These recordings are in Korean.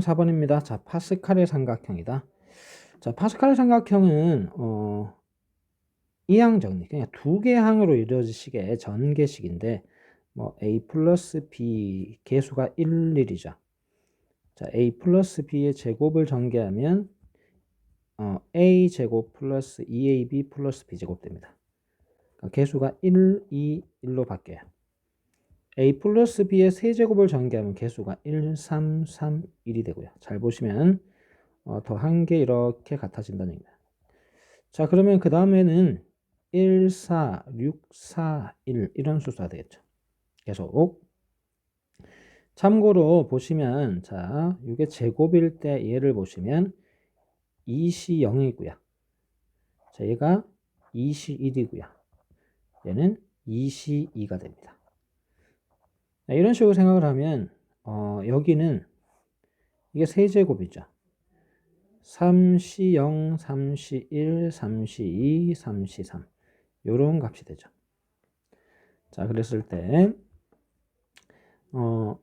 4번입니다. 자, 파스칼의 삼각형이다. 자, 파스칼의 삼각형은 어, 이항 정리, 그냥 두 개 항으로 이루어지시게 전개식인데 뭐 a 플러스 b 개수가 1, 1이죠. 자, a 플러스 b의 제곱을 전개하면 어, a 제곱 플러스 2ab 플러스 b 제곱 됩니다. 그러니까 개수가 1, 2, 1로 바뀌어요. A 플러스 b의 세제곱을 전개하면 개수가 1, 3, 3, 1이 되고요. 잘 보시면 어, 더한 개 이렇게 같아진다는 얘기입니다. 자 그러면 그 다음에는 1, 4, 6, 4, 1 이런 수수가 되겠죠. 계속 참고로 보시면 자 이게 제곱일 때 얘를 보시면 2시 0이고요. 자 얘가 2시 1이고요. 얘는 2시 2가 됩니다. 이런 식으로 생각을 하면 어, 여기는 이게 세제곱이죠. 3시 0, 3시 1, 3시 2, 3시 3 요런 값이 되죠. 자 그랬을 때 어,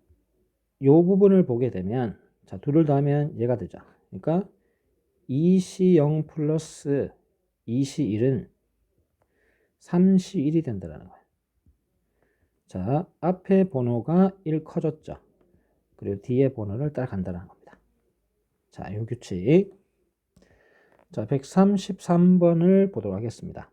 요 부분을 보게 되면 자 둘을 더하면 얘가 되죠. 그러니까 2시 0 플러스 2시 1은 3시 1이 된다는 거예요. 자, 앞에 번호가 1 커졌죠. 그리고 뒤에 번호를 따라간다는 겁니다. 자, 이 규칙. 자, 133번을 보도록 하겠습니다.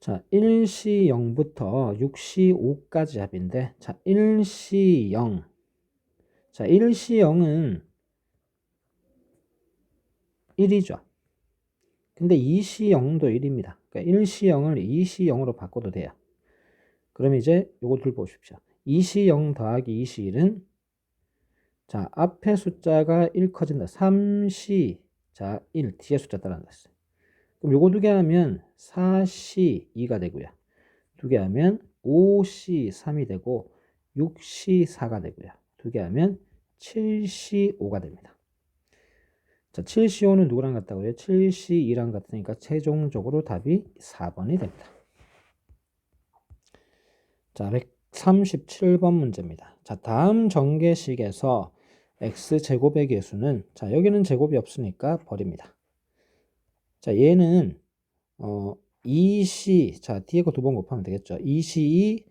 자, 1시 0부터 6시 5까지 합인데, 자, 1시 0. 자, 1시 0은 1이죠. 근데 2시 0도 1입니다. 그러니까 1시 0을 2시 0으로 바꿔도 돼요. 그럼 이제 둘 보십시오. 2시 0 더하기 2시 1은 자 앞에 숫자가 1 커진다. 3시 자 1 뒤에 숫자 따라간다 했어요. 그럼 요거 두 개 하면 4시 2가 되고요. 두 개 하면 5시 3이 되고 6시 4가 되고요. 두 개 하면 7시 5가 됩니다. 자, 7C5는 누구랑 같다고요? 7C2랑 같으니까 최종적으로 답이 4번이 됩니다. 자, 137번 문제입니다. 자, 다음 전개식에서 x제곱의 개수는 자, 여기는 제곱이 없으니까 버립니다. 자, 얘는 어 2c 자, 뒤에 거 두 번 곱하면 되겠죠. 2c2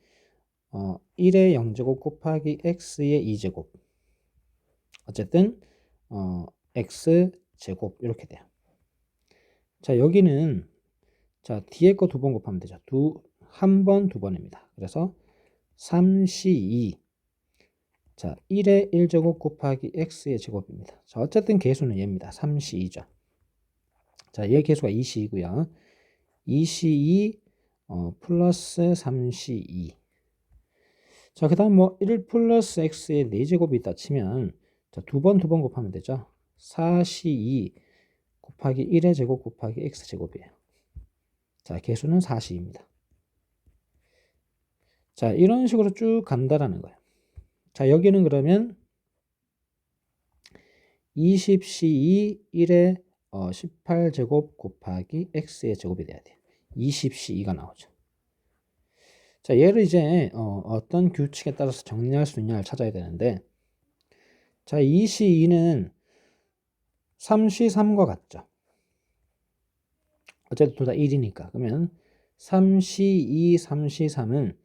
어 1의 0제곱 곱하기 x의 2제곱. 어쨌든 어 x 제곱 이렇게 돼요. 자 여기는 자 뒤에 거 두 번 곱하면 되죠. 두 한 번 두 번입니다. 그래서 3c2 자 1의 1제곱 곱하기 x의 제곱입니다. 자 어쨌든 개수는 얘입니다. 3c2죠. 자얘 개수가 2c이고요. 2c2 어, 플러스 3c2 자, 그 다음 뭐, 1 플러스 x의 4제곱이 있다 치면, 자, 두 번, 두 번 곱하면 되죠. 4시2 곱하기 1의 제곱 곱하기 x제곱이에요. 자, 개수는 4시입니다. 자, 이런 식으로 쭉 간다라는 거예요. 자, 여기는 그러면 20c2 1의 어, 18제곱 곱하기 x의 제곱이 돼야 돼요. 20c2가 나오죠. 자, 얘를 이제 어, 떤 규칙에 따라서 정리할 수 있냐를 찾아야 되는데 자, 2c2는 3C3과 같죠. 어쨌든 둘 다 1이니까. 그러면 3C2, 3C3은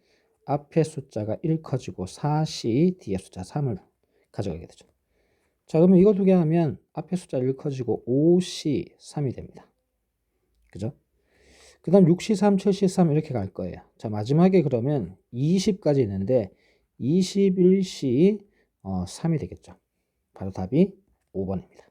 앞에 숫자가 1 커지고 4C 뒤에 숫자 3을 가져가게 되죠. 자, 그러면 이거 두 개 하면 앞에 숫자 1 커지고 5C 3이 됩니다. 그죠? 그 다음 6C 3, 7C 3 이렇게 갈 거예요. 자, 마지막에 그러면 20까지 있는데 21C 어, 3이 되겠죠. 바로 답이 5번입니다.